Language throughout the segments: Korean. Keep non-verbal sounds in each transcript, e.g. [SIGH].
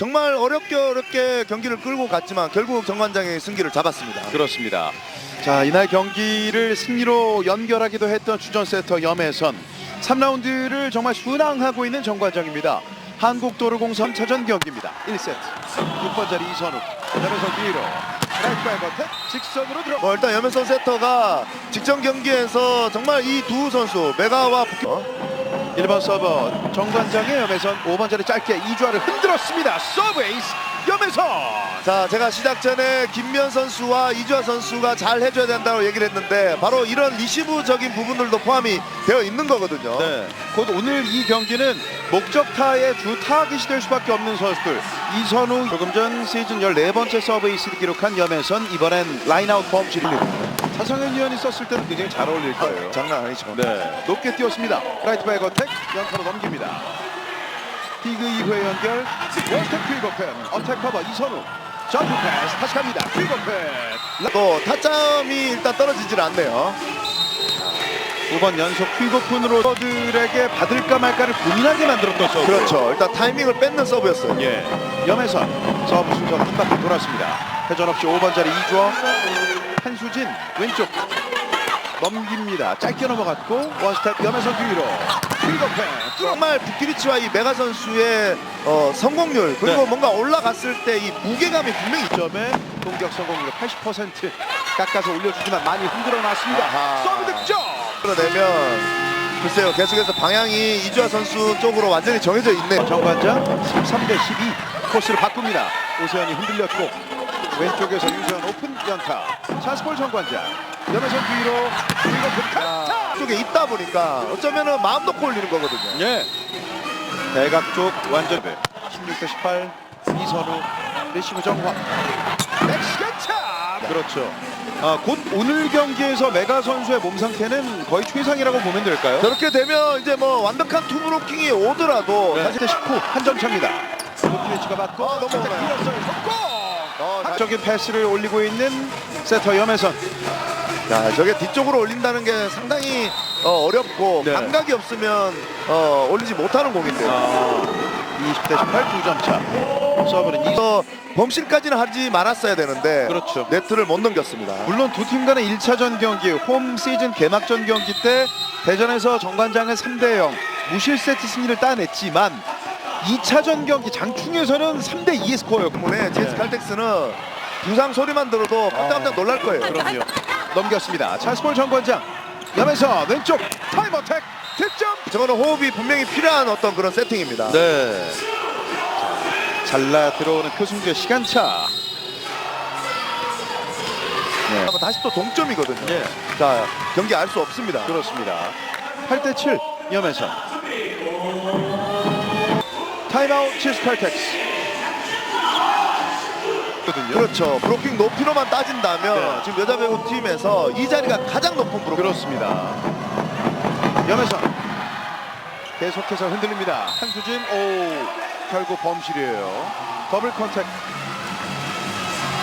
정말 어렵게 어렵게 경기를 끌고 갔지만 결국 정관장이 승기를 잡았습니다. 그렇습니다. 자 이날 경기를 승리로 연결하기도 했던 주전 세터 염혜선 3라운드를 정말 순항하고 있는 정관장입니다. 한국도로공사 3차전 경기입니다. 1세트 6번 자리 이선우 염혜선 뒤로 라이트 버튼 직선으로 들어 뭐 일단 염혜선 세터가 직전 경기에서 정말 이 두 선수 메가와 부키... 어? 1번 서버 정관장의 염혜선 5번 자리 짧게 이주아를 흔들었습니다. 서브 에이스 염혜선 자 제가 시작 전에 김면 선수와 이주아 선수가 잘 해줘야 된다고 얘기를 했는데 바로 이런 리시브적인 부분들도 포함이 되어 있는 거거든요. 네. 곧 오늘 이 경기는 목적타의 주 타깃이 될 수밖에 없는 선수들 이선우 조금 전 시즌 14번째 서브 에이스를 기록한 염혜선 이번엔 라인아웃 범실을 차성현 위원이 썼을 때는 굉장히 잘 어울릴 거예요 장난 아니죠. 네. 높게 뛰었습니다 라이트 바이 어택 연타로 넘깁니다 피그 이후의 연결 원스텝 퀵어펜 어택 커버 이선우 점프 패스 다시 갑니다 퀵어펜 또 타점이 일단 떨어지질 않네요. 두번 연속 퀵오픈으로 서들에게 받을까 말까를 고민하게 만들었던 서브 그렇죠. 일단 타이밍을 뺏는 서브였어요. 예, 염혜선 서브 순서 한 바퀴 돌았습니다. 회전 없이 5번 자리 이주어 한수진 왼쪽 넘깁니다. 짧게 넘어갔고 원스텝 염혜선 뒤로 퀵어펜 정말 부키리치와 이 메가 선수의 어, 성공률 그리고 네. 뭔가 올라갔을 때 이 무게감이 분명히. 점에 공격 성공률 80% 깎아서 올려주지만 많이 흔들어 놨습니다. 서브 득점. 끌어내면 글쎄요 계속해서 방향이 이주아 선수 쪽으로 완전히 정해져 있네요. 정관장 13대 12 코스를 바꿉니다. 오세현이 흔들렸고 왼쪽에서 유세현 오픈 연타 찬스볼 정관장 염혜선 뒤로 그리고 극타 쪽에 있다 보니까 어쩌면은 마음도 꼴리는 거거든요. 예. 대각 쪽 완전 16대 18 이선우 레시브 정화 넥시간차 그렇죠. 아, 곧 오늘 경기에서 메가 선수의 몸 상태는 거의 최상이라고 보면 될까요? 저렇게 되면 이제 뭐 완벽한 투브로킹이 오더라도 네. 사실 40대 19 한 점 차입니다. 너무 살짝 좋아요. 성공! 어, 자- 적인 패스를 올리고 있는 세터 염혜선 자, 저게 뒤쪽으로 올린다는 게 상당히 어, 어렵고 네. 감각이 없으면 어, 올리지 못하는 공인데요. 아, 20대 18 2점 차 서브는 이 그래서 범실까지는 하지 말았어야 되는데 그렇죠. 네트를 못 넘겼습니다. 물론 두 팀 간의 1차전 경기 홈 시즌 개막전 경기 때 대전에서 정관장은 3대 0 무실 세트 승리를 따냈지만 2차전 경기 장충에서는 3대 2의 스코어였고 때문에 네. 칼텍스는 부상 소리만 들어도 깜짝깜짝 놀랄 거예요. 그럼요. 넘겼습니다. 찰스볼 정관장 염에서 왼쪽 타임 어택 득점. 저거는 호흡이 분명히 필요한 어떤 그런 세팅입니다. 네. 잘라 들어오는 표승주의 시간차. 네. 그러면 다시 또 동점이거든요. 예. 자, 경기 알 수 없습니다. 그렇습니다. 8대 7 염에서 타임아웃 칠스 칼텍스. 그렇죠. 브로킹 높이로만 따진다면 네. 지금 여자 배구 팀에서 이 자리가 가장 높은 브로킹. 그렇습니다. 염혜선 계속해서 흔들립니다. 한수진 오 결국 범실이에요. 더블 컨택.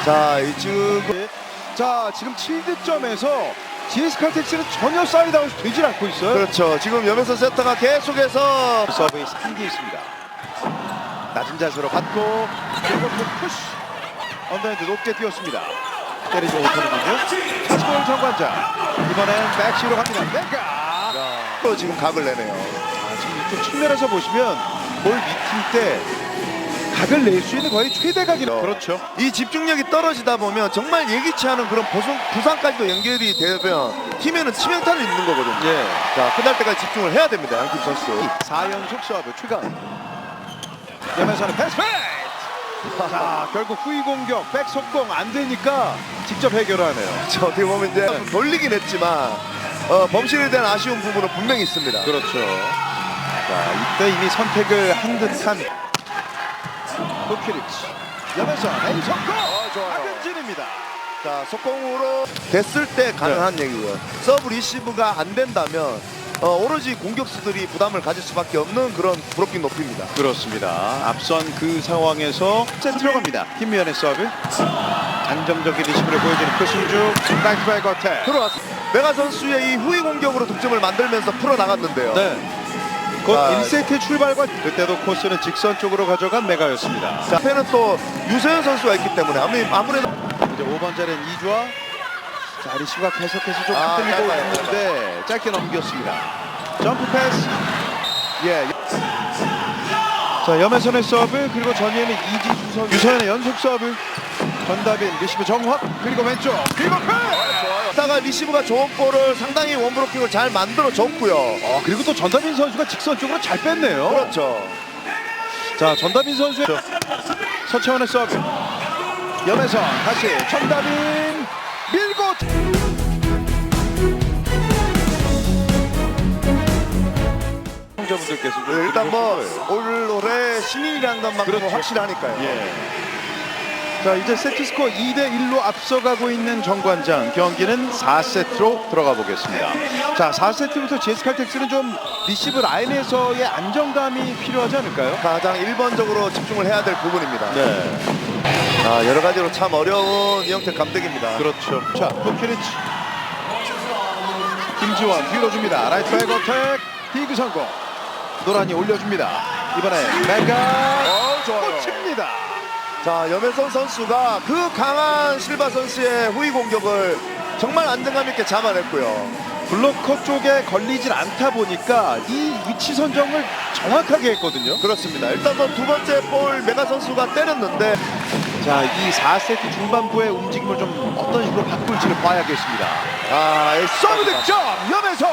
자, 이 지금 자 지금 7득점에서 GS 칼텍스는 전혀 사이드아웃이 되질 않고 있어요. 그렇죠. 지금 염혜선 세터가 계속해서 서브에이스 한개 있습니다. 낮은 자세로 받고 그 푸시 언더핸드 높게 뛰었습니다. 때리지 못하는군요. 차스볼 정관장 이번엔 백시로 갑니다. 내가 또 지금 각을 내네요. 아, 지금 이쪽 측면에서 보시면 볼 미팅 때 각을 낼 수 있는 거의 최대 각이라 그렇죠. 이 집중력이 떨어지다 보면 정말 예기치 않은 그런 보상, 부상까지도 연결이 되면 팀에는 치명타를 입는 거거든요. 예. 자, 끝날 때까지 집중을 해야 됩니다. 양팀 선수. 4연속 서브 추가. 염에서는 패스 페이트. 자 결국 후위 공격 백 속공 안 되니까 직접 해결하네요. 자, [LAUGHS] 어떻게 보면 이제 돌리긴 했지만 어, 범실에 대한 아쉬운 부분은 분명히 있습니다. 그렇죠. 자 이때 이미 선택을 한 듯한 도키리치. 염에서 A 속공. 좋아요. 박은진입니다. 자, 속공으로 됐을 때 가능한 네. 얘기고요. 서브 리시브가 안 된다면 어, 오로지 공격수들이 부담을 가질 수밖에 없는 그런 브로킹 높이입니다. 그렇습니다. 앞선 그 상황에서 셋 들어갑니다. 김미연의 서브. 안정적인 리시브를 보여주는 표승주. 바이 거테. 들어왔습니다. 메가 선수의 이 후위 공격으로 득점을 만들면서 풀어 나갔는데요. 네. 곧 자, 1세트 출발과 그때도 코스는 직선 쪽으로 가져간 메가였습니다. 자, 앞에는 또 유소연 선수가 있기 때문에 아무- 아무래도 이제 5번 자리는 이주아. 자, 리시가 계속해서 좀 아, 흔들리고 짧아요, 있는데 짧게 넘겼습니다. 점프 패스. 예. 자, 염혜선의 서브 그리고 전위에는 이지수 선수. 유서연의 연속 서브. 전다빈 리시브 정확 그리고 왼쪽 그리고 패스. 다가 리시브가 좋은 볼을 상당히 원브로킹을 잘 만들어 줬고요. 어, 그리고 또 전다빈 선수가 직선 쪽으로 잘 뺐네요. 그렇죠. 자, 전다빈 선수의 서채원의 서브. 염혜선 다시 전다빈 시청자분들께서 좀 일단 뭐. 올 올해 신인이라는 것만큼 그렇죠. 확실하니까요. 예. 자 이제 세트 스코어 2대 1로 앞서가고 있는 정관장 경기는 4세트로 들어가 보겠습니다. 자 4세트부터 제스 칼텍스는 좀 리시브 라인에서의 안정감이 필요하지 않을까요? 가장 1번적으로 집중을 해야 될 부분입니다. 네. 아, 여러 가지로 참 어려운 이영택 감독입니다. 그렇죠. 자, 포키리치. 김지원 뒤로 줍니다. 라이트 백 어택. 디그 성공. 노란이 올려줍니다. 이번에 메가 어, 좋아요. 꽂힙니다. 자, 염혜선 선수가 그 강한 실바 선수의 후위 공격을 정말 안정감 있게 잡아냈고요. 블로커 쪽에 걸리질 않다 보니까 이 위치 선정을 정확하게 했거든요. 그렇습니다. 일단 뭐두 번째 볼 메가 선수가 때렸는데 자, 이 4세트 중반부의 움직임을 좀 어떤 식으로 바꿀지를 봐야겠습니다. 아, 서브 득점 염혜선.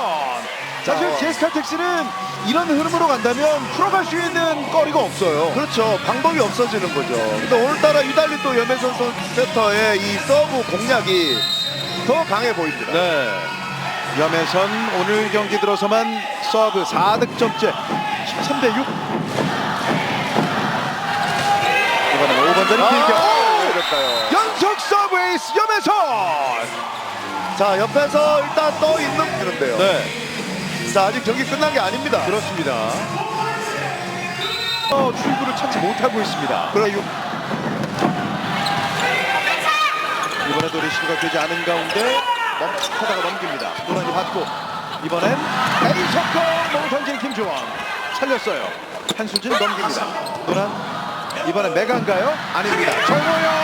사실 자, 제스칼텍스는 이런 흐름으로 간다면 풀어갈 수 있는 거리가 없어요. 그렇죠. 방법이 없어지는 거죠. 근데 오늘따라 유달리 또 염혜선 선수 세터의 이 서브 공략이 더 강해 보입니다. 네. 염혜선 오늘 경기 들어서만 서브 4득점째 13대 6. 이번엔 5번 자리 아, 길게. 왜 이럴까요? 연속 서브 에이스 염혜선. 자, 옆에서 일단 떠 있는 그런데요. 네. 자, 아직 경기 끝난 게 아닙니다. 그렇습니다. 어, 출구를 찾지 못하고 있습니다. 그래, 이번에도 리시브가 되지 않은 가운데 멈칫하다가 넘깁니다. 노란이 받고 이번엔 에이석공 너무 던진 김주원 살렸어요. 한수진 넘깁니다. 노란 이번엔 메가인가요? 아닙니다. 정호영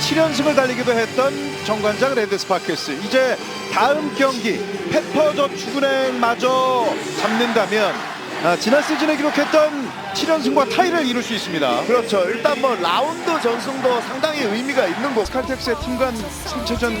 7연승을 달리기도 했던 정관장 레드스파크스 이제 다음 경기 페퍼저축은행마저 잡는다면 아, 지난 시즌에 기록했던 7연승과 타이를 이룰 수 있습니다. 그렇죠. 일단 뭐 라운드 전승도 상당히 의미가 있는 곳. 칼텍스의 팀간 3차전